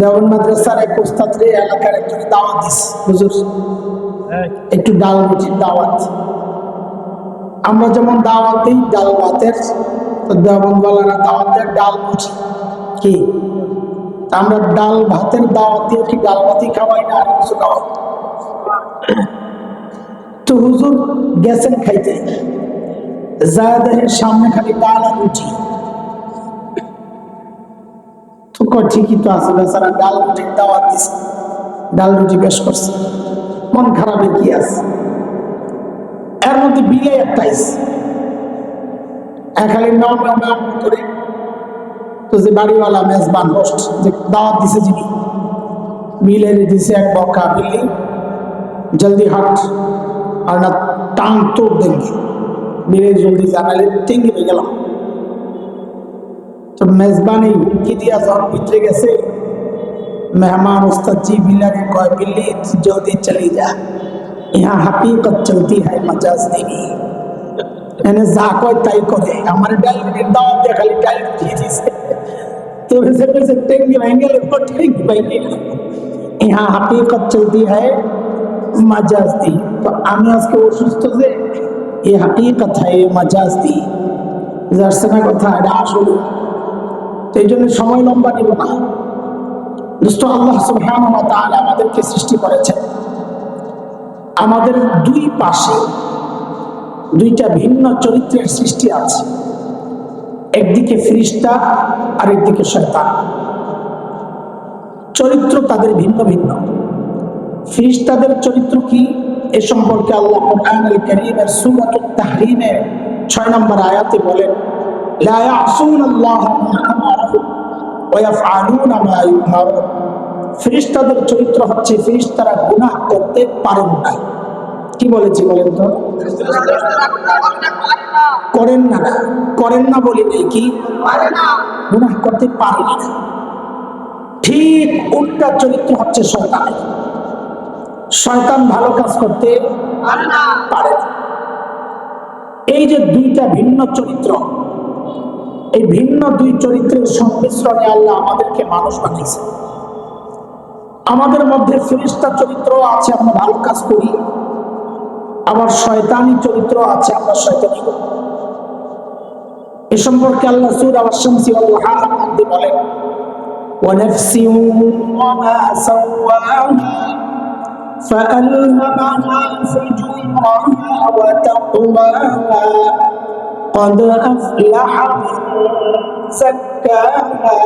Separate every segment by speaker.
Speaker 1: দেওয়ান মাদ্রাসার এক ওস্তাদরে এলাকার একজনে দাওয়াত দিস হুজুর একটু ডাল রুটির দাওয়াত। আমরা যেমন দাওয়াত দিই ডাল ভাতের তো দেওবন্দওয়ালারা দাওয়াত দেয় ডাল রুটি। কি? আমরা ডাল ভাতের দাওয়াত দিয়ে কি ডাল ভাতই খাওয়াই না আর কিছু খাওয়াই? তো হুজুর গেছেন খাইতে। জায়দের সামনে খালি ডাল আর রুটি। ঠিকই তো আছে, বেচারা ডাল রুটির দাওয়াত দিছে। ডাল রুটি বেশ করছে। মন খারাপে কি আছে? এর মধ্যে বিলে একটা আইছে। খালি নাম নাম করে তো যে বাড়িওয়ালা মেজবান হোস্ট যে দাওয়াত দিছে যিনি বিলে দিছে এক বকা বিল্লি, জলদি হাট, আর না টাং তোপ দেঙ্গে বিলে জলদি জানালে টেঙ্গি হয়ে গেলাম। তো মেজবানি হুমকি দিয়া যখন ভিতরে গেছে मेहमान उस्ताद जी बिल्ला ने कहा बिल्ली जल्दी चली जा यहाँ हकीकत चलती है मजाज नहीं এনে যা কয় তাই করে আমার ডায়াবেটিস দাওয়াত দিয়ে খালি ডায়াবেটিস দিয়ে দিছে তো वैसे वैसे टेंगी महंगे लोग टेंगी महंगे यहाँ हकीकत चलती है मजाज दी तो আমি আজকে অসুস্থ যে এই হাকিকত है ये मजाज दी যার সঙ্গে কথা এটা আসলে এই জন্য সময় লম্বা নিব না। দোস্ত আল্লাহ ওয়া আমাদেরকে সৃষ্টি করেছেন। আমাদের দুই পাশে দুইটা ভিন্ন চরিত্রের সৃষ্টি আছে। একদিকে ফিরিস্তা আর একদিকে শয়তান। চরিত্র তাদের ভিন্ন ভিন্ন। ফিরিস্তাদের চরিত্র কি? এ সম্পর্কে আল্লাহ 6 নম্বর আয়াতে বলেন, লা মা ফিরিস্তাদের চরিত্র হচ্ছে ফিরিস্তারা গুনাহ করতে পারেন না কি বলেছি বলেন তো? করেন না না। করেন না বলি নেই কি? গুনাহ করতে পারেন না। ঠিক উল্টা চরিত্র হচ্ছে শয়তান। শয়তান ভালো কাজ করতে পারে এই যে দুইটা ভিন্ন চরিত্র এই ভিন্ন দুই চরিত্রের সংমিশ্রণে আল্লাহ আমাদেরকে মানুষ বানিয়েছে আমাদের মধ্যে ফিরিস্তা চরিত্র আছে আমরা ভালো কাজ করি আবার শয়তানি চরিত্র আছে আমরা শয়তানি করি এ সম্পর্কে আল্লাহ সুর আবার শামসি আল্লাহ মধ্যে বলেন ونفس وما سواها فألهمها فجورها وتقواها قد أفلح من زكاها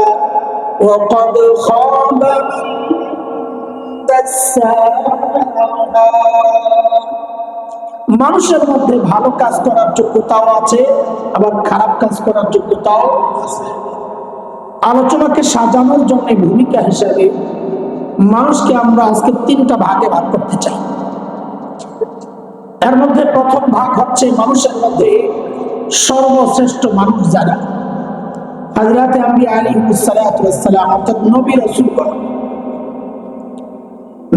Speaker 1: وقد خاب من মানুষের মধ্যে ভালো কাজ করার যোগ্যতাও আছে আবার খারাপ কাজ করার যোগ্যতাও আছে আলোচনাকে সাজানোর জন্য ভূমিকা হিসেবে মানুষকে আমরা আজকে তিনটা ভাগে ভাগ করতে চাই এর মধ্যে প্রথম ভাগ হচ্ছে মানুষের মধ্যে সর্বশ্রেষ্ঠ মানুষ যারা হাজরাতে আমি আলী সালাম, অর্থাৎ নবী রসুলগণ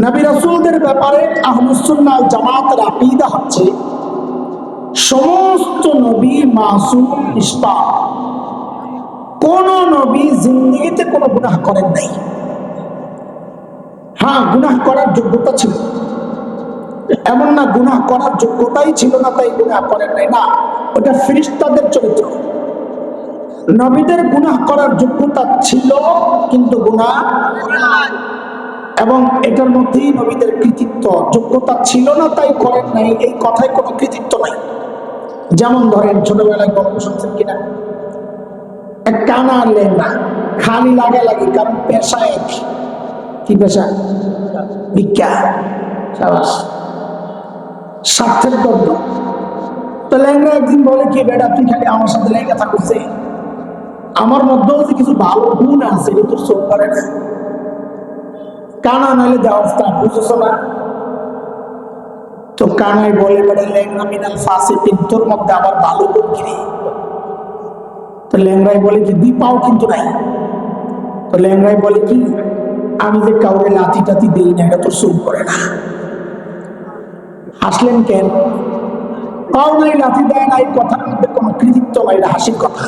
Speaker 1: নবী রসুলদের ব্যাপারে আহমুসুল্লাহ জামাতের আকিদা হচ্ছে, সমস্ত নবী মাসুম নিষ্পাপ। কোন নবী জিন্দগিতে কোনো গুনাহ করেন নাই। হ্যাঁ গুনাহ করার যোগ্যতা ছিল। এমন না গুনাহ করার যোগ্যতাই ছিল না, তাই গুনাহ করেন নাই। না, ওটা ফিরিস্তাদের চরিত্র। নবীদের গুনাহ করার যোগ্যতা ছিল, কিন্তু গুনাহ এবং এটার মধ্যেই নবীদের কৃতিত্ব। যোগ্যতা ছিল না, তাই করেন নাই, এই কথায় কোনো কৃতিত্ব নাই। যেমন ধরেন, ছোটবেলায় গল্প শুনছেন কিনা? কানা আনলেন না খালি লাগে লাগে, কারণ পেশা এক। কি পেশা? সাবাস। স্বার্থের দ্রব্য তো ল্যাংরা একদিন বলে কি, বেটা, তুই খালি আমার সাথে লেগে থাকছে আমার মধ্যেও যে কিছু ভালো গুণ আছে তোর চোখ করে না। কানা নালে দেওয়া বুঝেছ না? তো কানাই বলে বলে ল্যাংরা মিনাল ফাঁসে তোর মধ্যে আবার ভালো গুণ তো ল্যাংরাই বলে কি দুই পাও কিন্তু নাই। তো ল্যাংরাই বলে কি, আমি যে কাউরে লাথি টাতি দিই না, এটা তোর চোখ করে না। হাসলেন কেন? পাও নাই লাথি দেয় নাই, কথার মধ্যে কোনো কৃতিত্ব নাই, এটা হাসির কথা।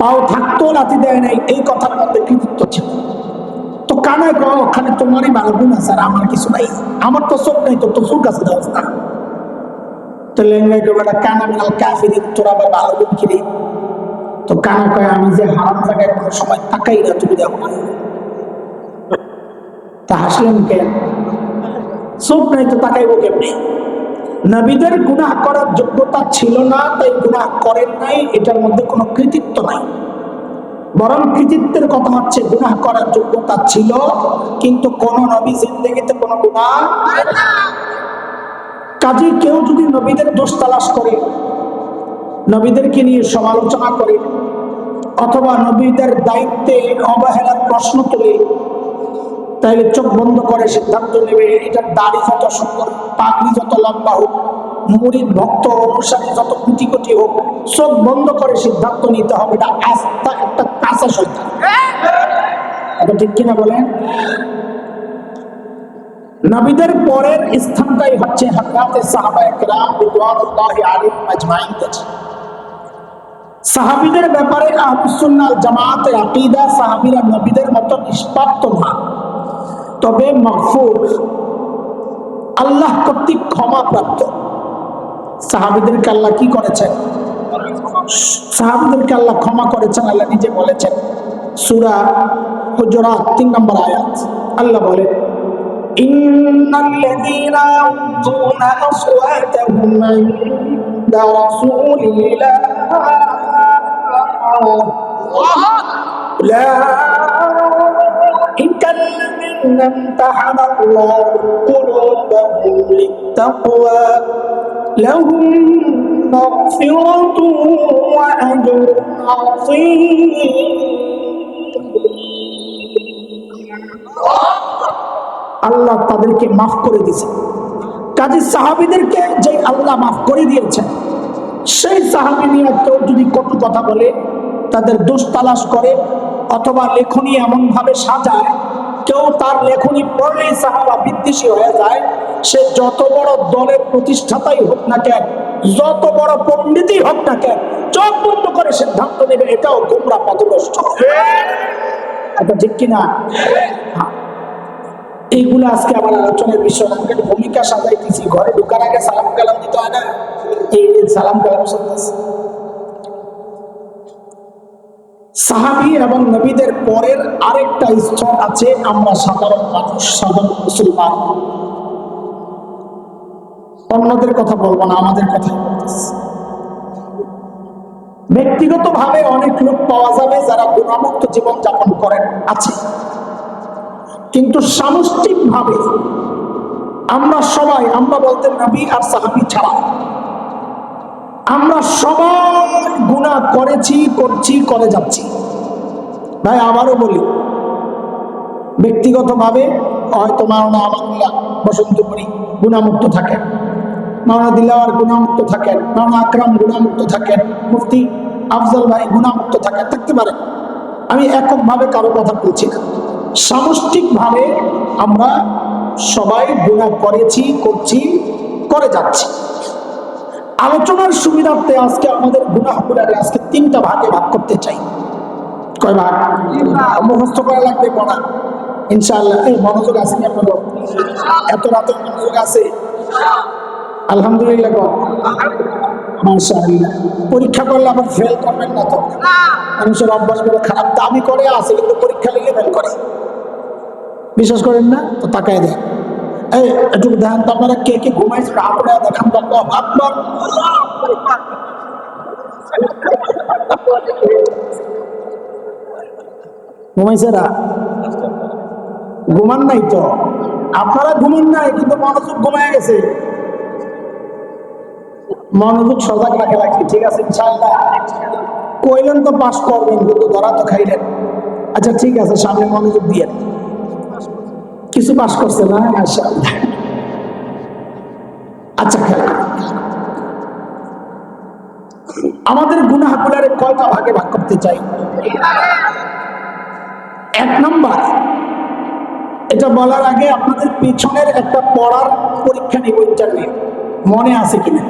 Speaker 1: পাও থাকতো লাথি দেয় নাই, এই কথার মধ্যে কৃতিত্ব ছিল। তো কানে গো ওখানে তোমারই ভালো গুণ আছে আর আমার কিছু নাই। আমার তো চোখ নাই, তো তো চোখ আছে অবস্থা তো লেঙ্গাই কে বেটা, কানা মিনাল কাফিরিন, তোরা আবার ভালো গুণ কিনে তো কানা কয়, আমি যে হারাম জায়গায় কোনো সময় তাকাই না, তুমি দেখো না। তা হাসলেন কেন? চোখ নাই তো তাকাইবো কেমনি? নবীদের গুনাহ করার যোগ্যতা ছিল না, তাই গুনাহ করেন নাই, এটার মধ্যে কোনো কৃতিত্ব নাই। বরং কৃতিত্বের কথা হচ্ছে, গুনাহ করার যোগ্যতা ছিল, কিন্তু কোন নবী জিন্দগিতে কোনো গুনাহ কাজে কেউ যদি নবীদের দোষ তালাশ করে, নবীদেরকে নিয়ে সমালোচনা করে, অথবা নবীদের দায়িত্বে অবহেলার প্রশ্ন তোলে তাইলে চোখ বন্ধ করে সিদ্ধান্ত নেবে এটার দাড়ি যত সুন্দর, পাগড়ি যত লম্বা হোক মুরিদ ভক্ত অনুসারী যত কোটি কোটি হোক, চোখ বন্ধ করে সিদ্ধান্ত নিতে হবে, এটা আস্থা একটা কাঁচা শয়তান। এটা ঠিক কিনা বলেন? নবীদের পরের স্থানটাই হচ্ছে হকরাতে সাহাবা একরাম রিদওয়ানুল্লাহি আলাইহিম আজমাইন কাছে। সাহাবীদের ব্যাপারে আহলুস সুন্নাহ জামাতের আকীদা সাহাবীরা নবীদের মতো নিষ্পাপ না। তবে মাহফুজ আল্লাহ কর্তৃক ক্ষমা প্রাপ্ত সাহাবিদেরকে আল্লাহ কি করেছেন সাহাবিদেরকে আল্লাহ ক্ষমা করেছেন আল্লাহ নিজে বলেছেন সুরা হুজরাত তিন নম্বর আয়াত আল্লাহ বলেন إن الذين يغضون أصواتهم عند رسول الله أولئك الذين امتحن الله قلوبهم للتقوى لهم مغفرة وأجر عظيم আল্লাহ তাদেরকে মাফ করে দিয়েছেন কাজী সাহাবিদেরকে যে আল্লাহ মাফ করে দিয়েছেন সেই সাহাবি নিয়ে কেউ যদি কটু কথা বলে তাদের দোষ তালাশ করে অথবা লেখনী এমন ভাবে সাজায় কেউ তার লেখনী পড়লেই সাহাবা বিদ্বেষী হয়ে যায়। সে যত বড় দলের প্রতিষ্ঠাতাই হোক না কেন, যত বড় পণ্ডিতই হোক না কেন, চোখ বন্ধ করে সিদ্ধান্ত নেবে, এটাও গোমরা পথগ্রস্ত ঠিক কিনা। এইগুলো আজকে আমার আলোচনার বিষয়। আমাকে ভূমিকা সাজাইতেছি। ঘরে ঢুকার আগে সালাম কালাম দিতে হয় না? এই সালাম কালাম চলতেছে সাহাবি এবং নবীদের পরের আরেকটা স্তর আছে, আমরা সাধারণ মানুষ, সাধারণ মুসলমান। অন্যদের কথা বলব না, আমাদের কথা ব্যক্তিগত ভাবে অনেক লোক পাওয়া যাবে যারা গুণামুক্ত জীবন যাপন করেন, আছে। কিন্তু সামষ্টিক ভাবে আমরা সবাই, আমরা বলতে নবী আর সাহাবি ছাড়া। আমরা সবাই গুণা করেছি, করছি করে যাচ্ছি। ভাই, আবারও বলি, ব্যক্তিগতভাবে হয়তো মাওনা আমানুল্লাহ বসন্তপুরি গুণামুক্ত থাকেন। মাওনা দিল্লাওয়ার গুণামুক্ত থাকেন। মাওনা আকরাম গুণামুক্ত থাকেন। মুফতি আফজল ভাই গুণামুক্ত থাকেন, থাকতে পারেন আমি এককভাবে কারও কথা বলছি না। সামষ্টিকভাবে আমরা সবাই গুণা করেছি, করছি, করে যাচ্ছি। আলোচনার সুবিধার্থে আজকে আমাদের গুণাহগুলারে আজকে তিনটা ভাগে ভাগ করতে চাই। কয় ভাগ? মুখস্থ করা লাগবে পড়া ইনশাআল্লাহ, এই মনোযোগ আছে এত রাতে মনোযোগ আছে? আলহামদুলিল্লাহ পরীক্ষা করলে করবেন না মানুষের খারাপ। দামি করে কিন্তু পরীক্ষা লিখে করে। বিশ্বাস করেন না? তো তাকায় দেয় এই, একটু ধ্যান তো আপনারা কে কে ঘুমাইছে দেখান তো ঘুমান নাই তো। আপনারা ঘুমান নাই, কিন্তু মনোযোগ ঘুমায় গেছে। মনোযোগ সজাগ রাখে রাখি, ঠিক আছে, ইনশাআল্লাহ। কইলেন তো পাস করবেন কিন্তু ধরা তো খাইলেন। আচ্ছা ঠিক আছে, সামনে মনোযোগ দিয়ে। কিছু পাস করছে না আচ্ছা আচ্ছা খেলা। আমাদের গুনাহগুলারে কয়টা ভাগে ভাগ করতে চাই? এক নম্বর, এটা বলার আগে আপনাদের পিছনের একটা পড়ার পরীক্ষা নিব ইন্টারনেট। মনে আছে কিনা?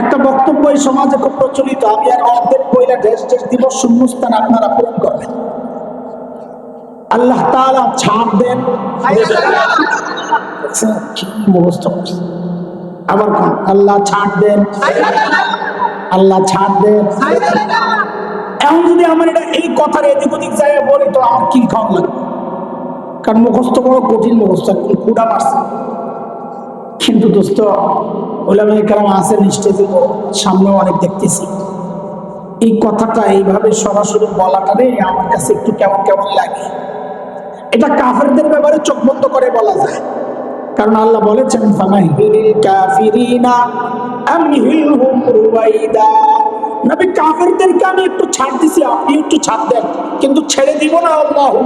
Speaker 1: একটা বক্তব্য এই সমাজে খুব প্রচলিত, আমি আর অর্ধেক বইলা ড্রেস ড্রেস দিব শূন্যস্থান আপনারা পূরণ করবেন। আল্লাহ তাআলা ছাপ দেন। আবার কোন, আল্লাহ ছাড় দেন। আল্লাহ ছাড় দেন। এখন যদি আমার এটা এই কথার এদিক ওদিক জায়গায় বলি, তো আমার কি খাওয়া লাগবে? কারণ মুখস্থ বড় কঠিন মুখস্থ কুড়া মারছে। কিন্তু দোস্ত ওলামে কারাম আছে নিশ্চয় দিব সামনেও অনেক দেখতেছি। এই কথাটা এইভাবে সরাসরি বলাটা রে আমার কাছে একটু কেমন কেমন লাগে? এটা কাফেরদের ব্যাপারে চোখ বন্ধ করে বলা যায়। কারণ আল্লাহ বলেছেন আমি একটু ছাড় দিছি, আপনি একটু ছাড় দেন, কিন্তু ছেড়ে আল্লাহু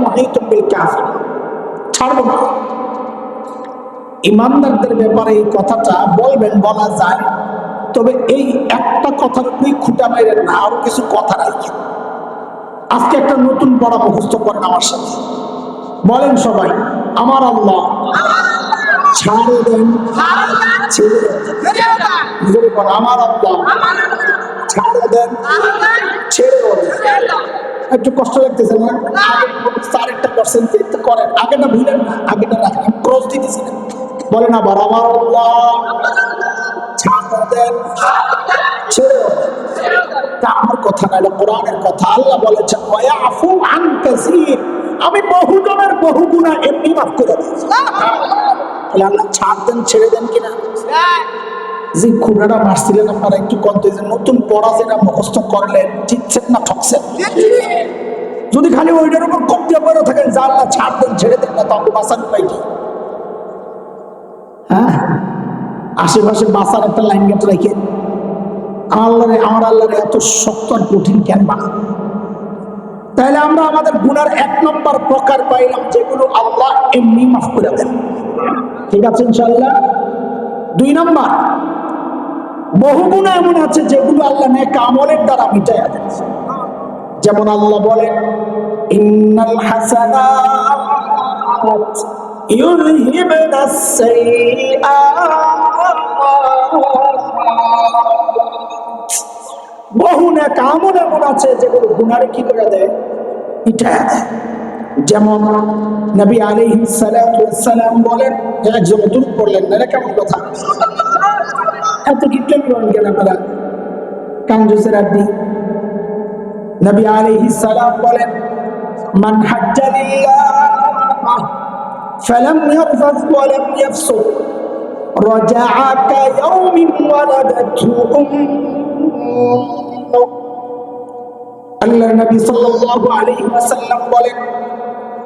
Speaker 1: ইমানদারদের ব্যাপারে এই কথাটা বলবেন, বলা যায়, তবে এই একটা কথার উপরেই খুঁটা মেরেন না, আরও কিছু কথা রাখেন আজকে একটা নতুন পড়া মুখস্থ করেন আমার সাথে। বলেন সবাই, আমার আল্লাহ। ছাড়ে দেন। ছেড়ে দেন। আমার আল্লাহ। ছাড়ে দেন। ছেড়েও দেন। একটু কষ্ট লাগতেছে না? স্যার, একটা পার্সেন্ট করেন। আগেটা ভুলেন আগেটা রাখেন। ক্রস দিতেছি না। বলেন আবার, আমার আল্লাহ। ছাড়ে দেন। দেন। এটা আমার কথা না, এটা কোরআনের কথা। আল্লাহ বলেছেন ওয়াফু আন কাসীর। আমি বহু জনের বহু গুনাহ এমনি মাফ করে দিয়েছি আল্লাহ ছাড় দেন, ছেড়ে দেন কিনা? যে খুঁড়াটা মারছিলেন আপনারা একটু কমতে যে নতুন পড়া যেটা মুখস্থ করলেন জিতছেন না ঠকছেন? যদি খালি ওইটার উপর কমতে পড়ে থাকেন, যা আল্লাহ ছাড় দেন, ছেড়ে দেন না তো আমাকে বাঁচার উপায় কি? হ্যাঁ? আশেপাশে বাঁচার একটা লাইন গেট রেখে আল্লাহ আমার আল্লাহর এত শক্ত আর কঠিন কেন বানা তাহলে আমরা আমাদের গুনার এক নম্বর প্রকার পাইলাম, যেগুলো আল্লাহ এমনি মাফ করে দেন। ঠিক আছে ইনশাল্লাহ দুই নম্বর, বহু গুণ এমন আছে যেগুলো আল্লাহ নেক আমলের দ্বারা মিটাই দেন। যেমন আল্লাহ বলেন ইন্নাল বহু নেক আমল এমন আছে যেগুলো গুনারে কি করে দেয় মিটাই দেয় যেমন নবী আলাইহিস সালাতু সালাম বলেন একজন দূর করলেন না এটা কেমন কথা এত কি কেন করেন কেন আপনারা কাঞ্জুসের আড্ডি নবী আলাইহিস সালাম বলেন মান হাজ্জা লিল্লাহ فلم يرفث ولم يفسق رجع كيوم ولدته أمه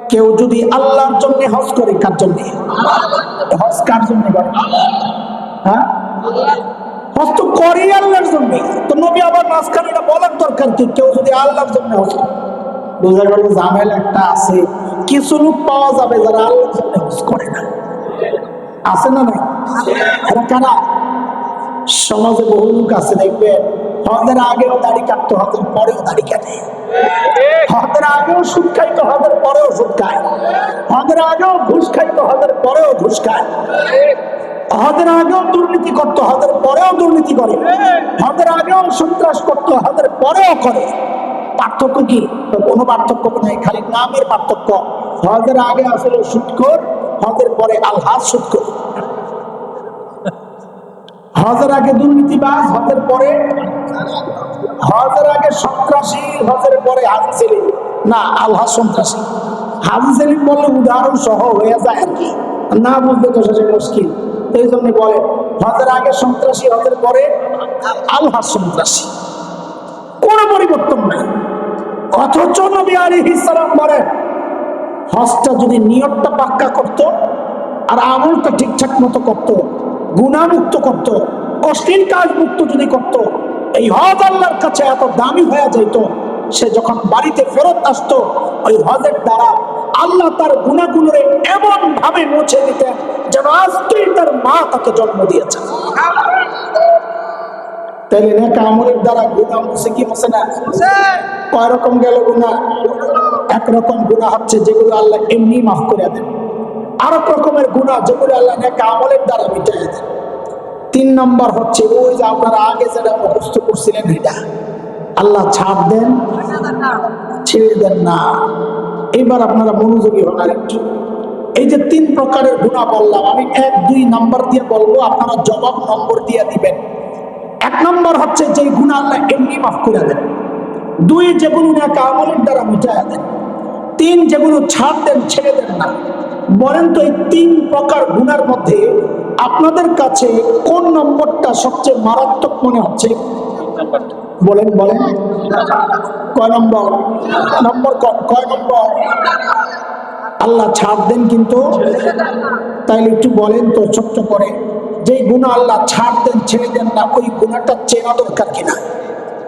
Speaker 1: কেউ যদি আল্লাহর জন্য হজ করে, কার জন্য? হজ কার জন্য হ্যাঁ? হজ তো করে আল্লাহর জন্য। তো নবী আবার মাঝখানে বলার দরকার কি? কেউ যদি আল্লাহর জন্য হজ করে একটা আছে। কিছু লোক পাওয়া যাবে যারা করে না। আছে না সমাজে বহু লোক আছে দেখবে হজের আগেও দাড়ি কাটতো হজের পরেও দাড়ি কাটে। হজের আগেও সুদ খাইতো হজের পরেও সুদ খায়। হজের আগেও ঘুষ খাইতো হজের পরেও ঘুষ খায়। হজের আগেও দুর্নীতি করতো হজের পরেও দুর্নীতি করে। হজের আগেও সন্ত্রাস করতো হজের পরেও করে। পার্থক্য কি? কোনো পার্থক্য নেই, খালি নামের পার্থক্য। হজের আগে আসলে সুৎকর হজের পরে আলহাজ সুৎকর হজের আগে দুর্নীতিবাজ হজের পরে, হজের আগে সন্ত্রাসী হজের পরে হাজি সেলিম। না আল্লাহ সন্ত্রাসী। হাজি সেলিম বললে উদাহরণ সহ হয়ে যায় আর কি। না বুঝতে তো সেটা মুশকিল। এই জন্য বলে, হজের আগে সন্ত্রাসী হজের পরে আল্লাহ সন্ত্রাসী। কোনো পরিবর্তন নাই। অথচ নবী আলাইহিস সালাম বলেন হজটা যদি নিয়তটা পাক্কা করত, আর আমলটা ঠিকঠাক মতো করত গুণামুক্ত করত, অশ্লীল কাজ মুক্ত যদি করত, এই হজ আল্লাহর কাছে এত দামি হয়ে যাইত, সে যখন বাড়িতে ফেরত আসতো, ওই হজের দ্বারা আল্লাহ তার গুণাগুলোরে এমন ভাবে মুছে দিতেন যেন আজকেই তার মা তাকে জন্ম দিয়েছে। তাইলে নেকা আমলের দ্বারা গুণা মুছে কি মুছে না? কয় রকম গেল গুণা? একরকম গুণা হচ্ছে যেগুলো আল্লাহ এমনি মাফ করে দেন। আর এক রকমের গুণা যেগুলো আল্লাহ আমলের দ্বারা মিটাই দেন। তিন নম্বর হচ্ছে, ওই যে আপনারা আগে যেটা মুখস্থ করছিলেন এটা, আল্লাহ ছাড় দেন, ছেড়ে দেন না। এই এইবার আপনারা মনোযোগী হন আরেকটু এই যে তিন প্রকারের গুণা বললাম, আমি এক, দুই নাম্বার দিয়ে বলব, আপনারা জবাব নম্বর দিয়ে দিবেন। এক নম্বর হচ্ছে যে গুণা আল্লাহ এমনি মাফ করে দেন। দুই, যেগুলো না কামলের দ্বারা মিটায় দেন। তিন, যেগুলো ছাড় দেন, ছেড়ে দেন না। বলেন তো এই তিন প্রকার গুণার মধ্যে আপনাদের কাছে কোন নম্বরটা সবচেয়ে মারাত্মক মনে হচ্ছে? বলেন বলেন। কয় নম্বর? নম্বর কয় নম্বর? আল্লাহ ছাড় দেন কিন্তু। তাইলে একটু বলেন তো ছোট্ট করে। যে গুণা আল্লাহ ছাড় দেন, ছেড়ে দেন না, ওই গুণাটা চেনা দরকার কিনা?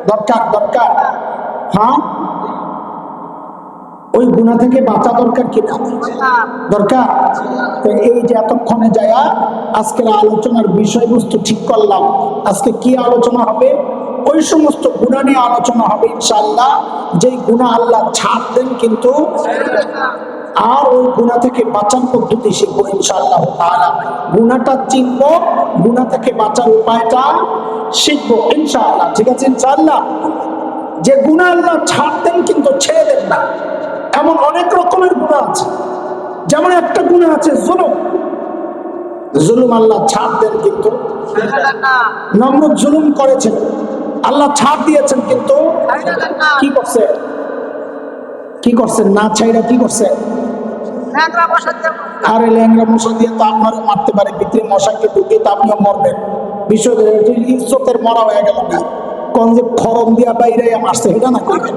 Speaker 1: দরকার দরকার। হ্যাঁ? ওই গুণা থেকে বাঁচা দরকার কিনা দরকার? তো এই যে এতক্ষণে যায়া আজকের আলোচনার বিষয়বস্তু ঠিক করলাম। আজকে কি আলোচনা হবে? ওই সমস্ত গুণা নিয়ে আলোচনা হবে ইনশাল্লাহ যেই গুণা আল্লাহ ছাড় দেন কিন্তু আর ওই গুণা থেকে বাঁচার পদ্ধতি শিখব ইনশাল্লাহ তাআলা। গুণাটা চিনবো, গুণা থেকে বাঁচার উপায়টা শিখব ইনশাল্লাহ ঠিক আছে ইনশাল্লাহ যে গুণা আল্লাহ ছাড় দেন কিন্তু ছেড়ে দেন না। এমন অনেক রকমের গুণা আছে। যেমন একটা গুণা আছে জুলুম। জুলুম আল্লাহ ছাড় দেন কিন্তু। নমরুদ জুলুম করেছেন। আল্লাহ ছাড় দিয়েছেন কিন্তু। কি করছে? কি করছেন না ছাইরা কি করছে? আরে ল্যাংরা মশা দিয়ে তো আপনারও মারতে পারে ভিতরে মশাকে ঢুকিয়ে তো আপনিও মরবেন। বিষয় ইজ্জতের মরা হয়ে গেল না। কোন যে খরম দিয়া বাইরে মারছে এটা না কইবেন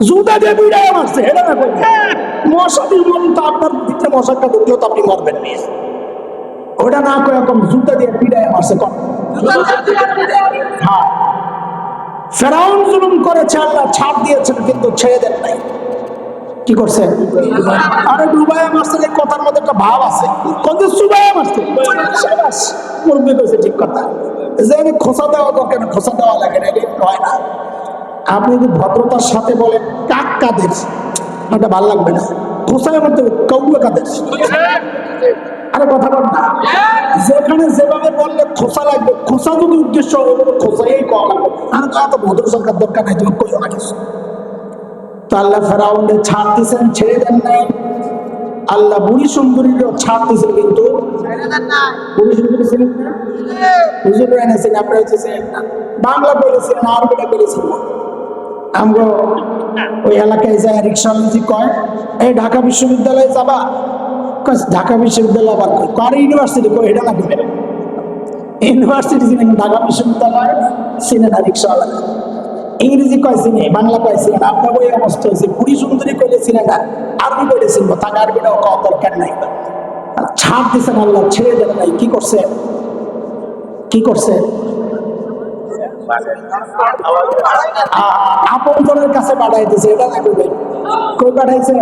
Speaker 1: জুতা দিয়ে বিড়াই মারছে এটা না কইবেন মশা দিয়ে মরুন তো আপনার ভিতরে মশাকে ঢুকলেও তো আপনি মরবেন না। ওটা না করে এরকম জুতা দিয়ে বিড়াই মারছে কন। হ্যাঁ। ফেরাউন জুলুম করেছে আল্লাহ ছাড় দিয়েছেন কিন্তু ছেড়ে দেন নাই। কি করছে? আরে ডুবাইয়া মারছে এই কথার মধ্যে একটা ভাব আছে। কত সুবাইয়া মারছে? মুরব্বি কইছে ঠিক কথা। যে খোসা দেওয়া দরকার খোসা দেওয়া লাগে না হয় না। আপনি যদি ভদ্রতার সাথে বলেন কাক কাদের? এটা ভালো লাগবে না। খোসার মধ্যে কৌলো কাদের? আরে কথা বল না। যেখানে যেভাবে বললে খোসা লাগবে খোসা যদি উদ্দেশ্য খোসাই কম আর তো এত ভদ্র সরকার দরকার নাই তুমি কইও না কিছু। তো আল্লাহ ফেরাউন্ডে ছাড় দিয়েছেন ছেড়ে দেন নাই। আল্লাহ বুড়ি সুন্দরীরও ছাড় দিয়েছেন কিন্তু বুড়ি সুন্দরী ছিলেন না? হুজুর এনেছেন আপনারা বাংলা বলেছিলেন আরবিটা বলেছিলেন আমরা ওই এলাকায় যায় রিক্সাওয়ালাজি কয় এই ঢাকা বিশ্ববিদ্যালয়ে যাবা? ঢাকা বিশ্ববিদ্যালয় আবার কয় কার ইউনিভার্সিটি কয় এটা কই। ইউনিভার্সিটি চিনেন ঢাকা বিশ্ববিদ্যালয় চিনে না রিক্সাওয়ালা। ইংরেজি কয় চিনে বাংলা কয় চিনে আপনার ওই অবস্থা হয়েছে। বুড়ি সুন্দরী কইলে চিনে না আরবি কইলে চিনবো তাকে আরবিটাও কওয়া দরকার নাই। ছাড় দিছেন আল্লাহ, ছেড়ে দেন নাই। কি করছে? কি করছে? আপন কাছে পাঠাইতেছে এটা না কইবে কই পাঠাইছে?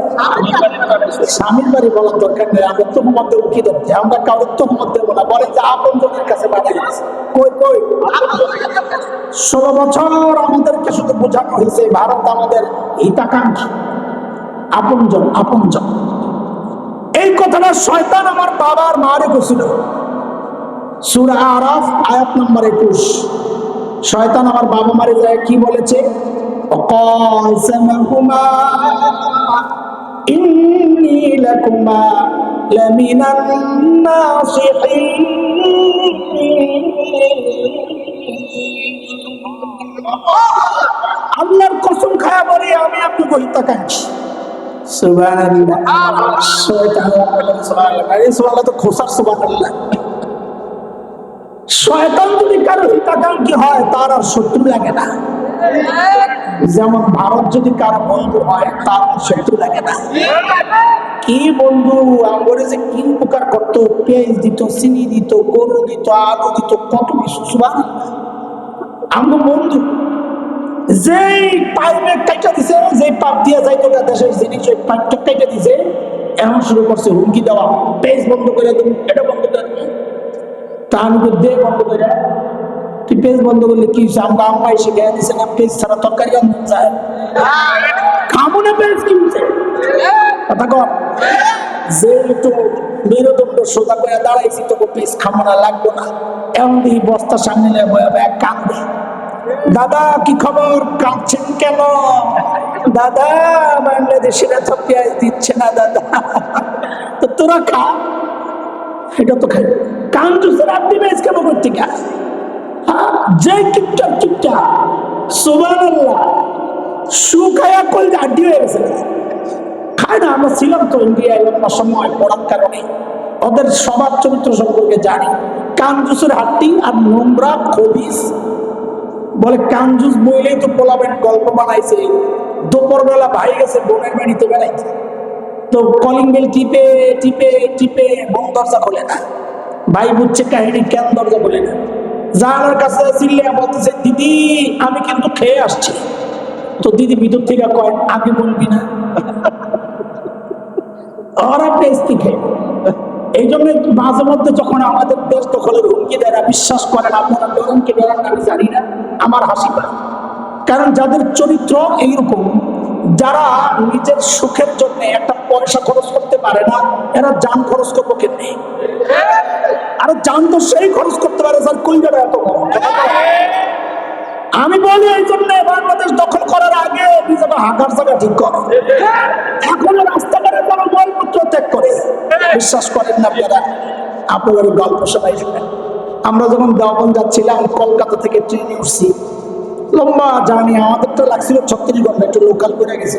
Speaker 1: স্বামীর বাড়ি বলার দরকার নেই আমরা তো মধ্যে উঠি ধরতে আমরা কারোর তো মধ্যে বলা বলেন যে আপন কাছে পাঠাইতেছে কই কই? ষোলো বছর আমাদেরকে শুধু বোঝানো হয়েছে ভারত আমাদের হিতাকাঙ্ক্ষী। আপনজন আপনজন। এই কথাটা শয়তান আমার বাবার মারে বসছিল সুরা আরাফ আয়াত নম্বর একুশ। শয়তান আমার বাবা মারে যায় কি বলেছে? আল্লাহর কসম খায়া বলে আমি আপনাকে হত্যাকাঙ্ক্ষী সুবাহ শয়তান সুবাহ তো খোসার সুবাহ আল্লাহ শয়তান যদি কারও হিতাকাঙ্ক্ষী হয়, তার আর শত্রু লাগে না। যেমন ভারত যদি কারও বন্ধু হয়, তার শত্রু লাগে না। কি বন্ধু? আমরে যে, কি উপকার করতো? পেঁয়াজ দিত, চিনি দিত, গরু দিত, আলু দিত, কত কিছু সুবাহ আমার বন্ধু। যেই পাইপে কাইটা দিছে, যেই পাপ দিয়া যাইতো দেশের জিনিস ওই পাইপটা কাইটা দিছে, এখন শুরু করছে হুমকি দেওয়া। পেজ বন্ধ করে দিন, এটা দে বন্ধ করে। পেজ বন্ধ করলে কি দিছে না পেজ ছাড়া না পেজ কথা সোজা করে দাঁড়াইছি তোকে পেজ লাগবো না। বস্তা সামনে কান্দে দাদা, কি খবর? কাঁদছেন কেন? দাদা, বাংলাদেশিরা পেঁয়াজ দিচ্ছে না, দাদা। তো তোরা খা। এটা তো খাই কান জুসের আপনি পেঁয়াজ কেন করতে যে কিপটা কিপটা সোবান আল্লাহ শুকায়া আড্ডি হয়ে গেছে। খায় না, আমরা ছিলাম তো ইন্ডিয়ায় লম্বা সময়, পড়ার কারণে। ওদের সবার চরিত্র সম্পর্কে জানি। কানজুসের হাড্ডি আর নোংরা খবিস। বলে কানজুস বইলেই তো পোলাবেন গল্প বানাইছে। দুপুরবেলা ভাই গেছে, বোনের বাড়িতে বেড়াইছে। তো কলিং বেল টিপে টিপে টিপে বোন দরজা খোলে না। ভাই বুঝছে কাহিনী, কেন দরজা খোলে না? জানার কাছে চিল্লিয়া বলতেছে, দিদি, আমি কিন্তু খেয়ে আসছি। তো দিদি ভিতর থেকে কয়, আগে বলবি না? ওরা পেস্তি খেয়ে। এই জন্য মাঝে মধ্যে যখন আমাদের দেশ দখলের হুমকি দেয় বিশ্বাস করেন আপনারা ডরেন কি আমি জানি না। আমার হাসি পায়। কারণ যাদের চরিত্র এইরকম যারা নিজের সুখের জন্য একটা পয়সা খরচ করতে পারে না, এরা যান খরচ করব কেমনি? আর যান তো সেই খরচ করতে পারে স্যার কলকাতা এত আমি বলি এই জন্য বাংলাদেশ দখল করার আগে নিজেকে হাঁটার জায়গা ঠিক করে। এখন রাস্তাঘাটে কোনো মলমূত্র ত্যাগ করে। বিশ্বাস করেন না আপনারা? আপনাদের গল্প শুনেন আমরা যখন দেওয়ান যাচ্ছিলাম, কলকাতা থেকে ট্রেনে উঠছি। লম্বা জানি আমাদের তো লাগছিল ছত্রিশ ঘণ্টা, একটু লোকাল করে গেছে।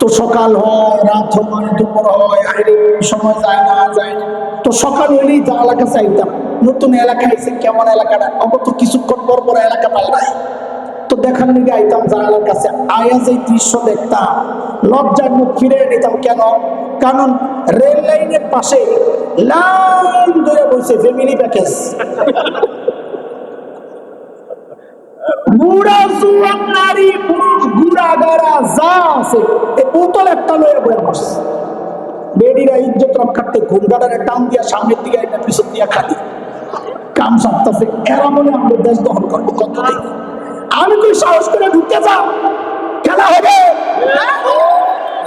Speaker 1: তো সকাল হয়, রাত হয়, দুপুর হয় সময় যায় না যায় না। তো সকাল হইলেই যা এলাকা চাইতাম। নতুন এলাকা এসে কেমন এলাকাটা? অবত তো কিছুক্ষণ পর পর এলাকা পাল্টায় তো দেখার লিগে আইতাম জানালার কাছে। আয়া যে দৃশ্য দেখতাম, লজ্জার মুখ ফিরে নিতাম কেন? কারণ রেল লাইনের পাশে লাইন ধরে বসে ফ্যামিলি প্যাকেজ বুড়া জুয়ান নারী, পুরুষ গুড়া গাড়া যা আছে এই একটা লয়ে বয়ে বসে বেডিরা ইজ্জত রক্ষার্থে ঘুমগাড়ারে টান দিয়া সামনের দিকে একটা পিছন দিয়া খালি। কাম সারতেছে, এরা মনে দেশ দখল করব আমি তুই সাহস করে ঢুকতে যাও? খেলা হবে?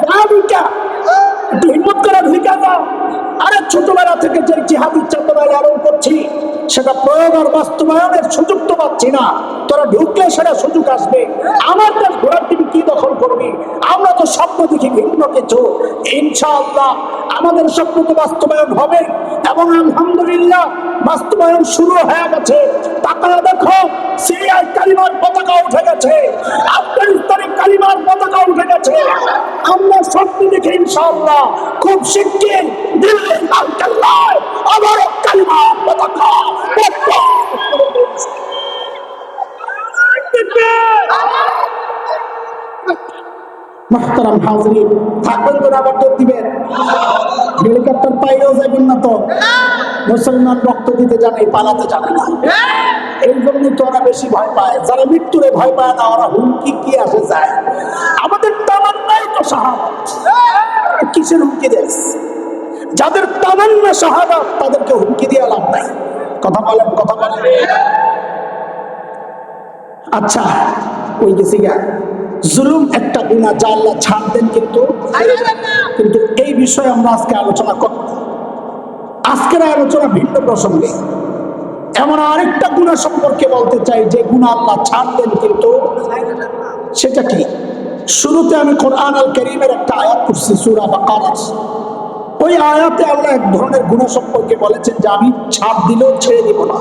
Speaker 1: যা ঢুকা। একটু হিম্মত করে ঢুকে দাও আরে ছোটবেলা থেকে যে জিহাদি চেতনা লালন করছি, সেটা প্রয়োগ আর বাস্তবায়নের সুযোগ তো পাচ্ছি না। তোরা ঢুকলে সেটা সুযোগ আসবে। আমার ঘোরার কি দখল করবি? আমরা তো স্বপ্ন দেখি ভিন্ন কিছু ইনশাআল্লাহ আমাদের স্বপ্ন তো বাস্তবায়ন হবে। এবং আলহামদুলিল্লাহ বাস্তবায়ন শুরু হয়ে গেছে। তাকারা দেখো সিরিয়ার কালিমার পতাকা উঠে গেছে। আফগানিস্তানের কালিমার পতাকা উঠে গেছে। আমরা স্বপ্ন দেখি ইনশাআল্লাহ খুব শিগগির দিল্লির লাল কেল্লায় আবার কালিমার পতাকা মাহতারাম হাজরিন থাকবেন তো আবার তো দিবেন। হেলিকপ্টার পাইলেও যাবেন না তো। মুসলমান রক্ত দিতে জানে, পালাতে জানে না। এই জন্যই তো ওরা বেশি ভয় পায়। যারা মৃত্যুরে ভয় পায় না, ওরা হুমকি কি আসে যায়? আমাদের তামান্নাই তো শাহাদাত। কিসের হুমকি দেশ যাদের তামান্না শাহাদাত, তাদেরকে হুমকি দিয়ে লাভ নাই। কথা বলেন কথা বলেন। আচ্ছা ওই গেছি গা জুলুম একটা গুণা যা আল্লাহ ছাড় দেন কিন্তু কিন্তু এই বিষয়ে আমরা আজকে আলোচনা করব। আজকের আলোচনা ভিন্ন প্রসঙ্গে। এমন আরেকটা গুণা সম্পর্কে বলতে চাই যে গুণা আল্লাহ ছাড় দেন কিন্তু সেটা কি? শুরুতে আমি কোরআন আল করিমের একটা আয়াত করছি সুরা বা কারাস ওই আয়াতে আল্লাহ এক ধরনের গুণা সম্পর্কে বলেছেন যে আমি ছাড় দিলেও ছেড়ে দিব না।